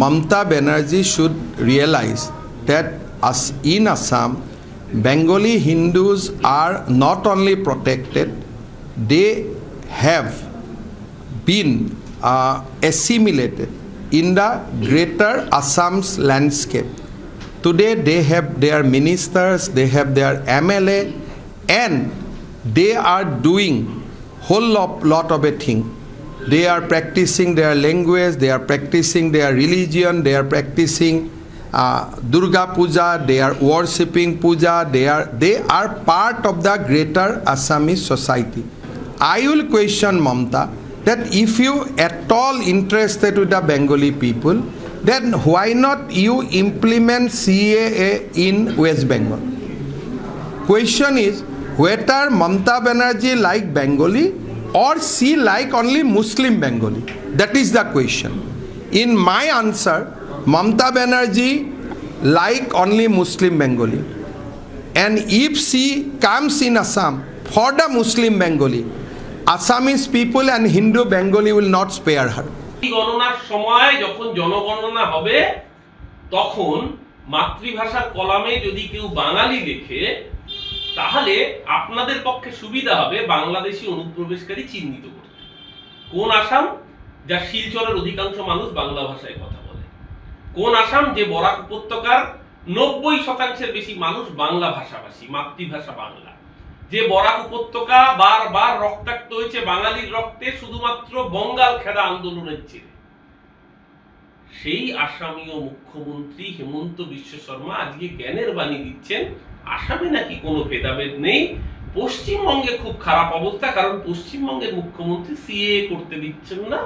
Mamta Banerjee should realize that as in Assam, Bengali Hindus are not only protected, they have been uh, assimilated in the greater Assam's landscape. Today they have their ministers, they have their MLA, and they are doing whole lot, lot of a thing. They are practicing their language, they are practicing their religion, they are practicing uh, Durga Puja, they are worshipping Puja, they are, they are part of the greater Assamese society. I will question Mamta that if you at all interested with the Bengali people, then why not you implement CAA in West Bengal? Question is whether Mamta Banerjee like Bengali or she like only Muslim Bengali. That is the question. In my answer, Mamta Banerjee like only Muslim Bengali. And if she comes in Assam for the Muslim Bengali, Assamese people and Hindu Bengali will not spare her. তখন মাতৃভাষার কলামে যদি কেউ বাঙালি লেখে তাহলে আপনাদের পক্ষে সুবিধা হবে বাংলাদেশি অনুপ্রবেশকারী চিহ্নিত করতে। কোন আসাম যা শিলচরের অধিকাংশ মানুষ বাংলা ভাষায় কথা বলে? কোন আসাম যে বরাক উপত্যকার নব্বই শতাংশের বেশি মানুষ বাংলা ভাষাভাষী, মাতৃভাষা বাংলা? যে বরাক উপত্যকা বারবার রক্তাক্ত হয়েছে বাঙালির রক্তে, শুধুমাত্র বঙ্গাল খেদা আন্দোলনের ছেলে সেই আসামীয় মুখ্যমন্ত্রী হেমন্ত বিশ্ব শর্মা আজকে জ্ঞানের বাণী দিচ্ছেন। আসামে নাকি কোনো ভেদাভেদ নেই। পশ্চিমবঙ্গে খুব খারাপ অবস্থা, কারণ পশ্চিমবঙ্গের মুখ্যমন্ত্রী সিএ করতে দিচ্ছেন না,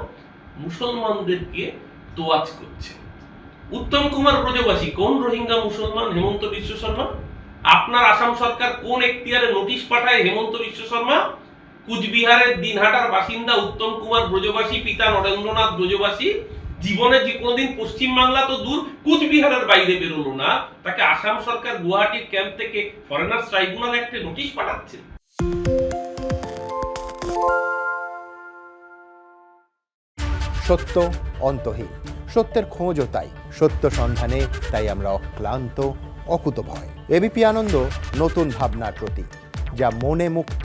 মুসলমানদেরকে তোয়াজ করছেন উত্তম কুমার ব্রজবাসী, কোন রোহিঙ্গা মুসলমান হেমন্ত বিশ্ব শর্মা? আপনার আসাম সরকার কোন এখতিয়ারে নোটিশ পাঠায় হেমন্ত বিশ্ব শর্মা? কুচবিহারের দিনহাটার বাসিন্দা উত্তম কুমার ব্রজবাসী, পিতা নরেন্দ্রনাথ ব্রজবাসী জীবনে যে কোনোদিন পশ্চিম বাংলা তো দূর, কুচবিহারের বাইরে বেরোলো না। তাকে আসাম সরকার গুয়াহাটির ক্যাম্প থেকে ফরেনার্স ট্রাইব্যুনাল একটা নোটিশ পাঠাচ্ছে। সত্য অন্তহীন। সত্যের খোঁজও তাই। সত্য সন্ধানে তাই আমরা অক্লান্ত, অকুতভয়। এবিপি আনন্দ, নতুন ভাবনার প্রতীক, যা মনে মুক্ত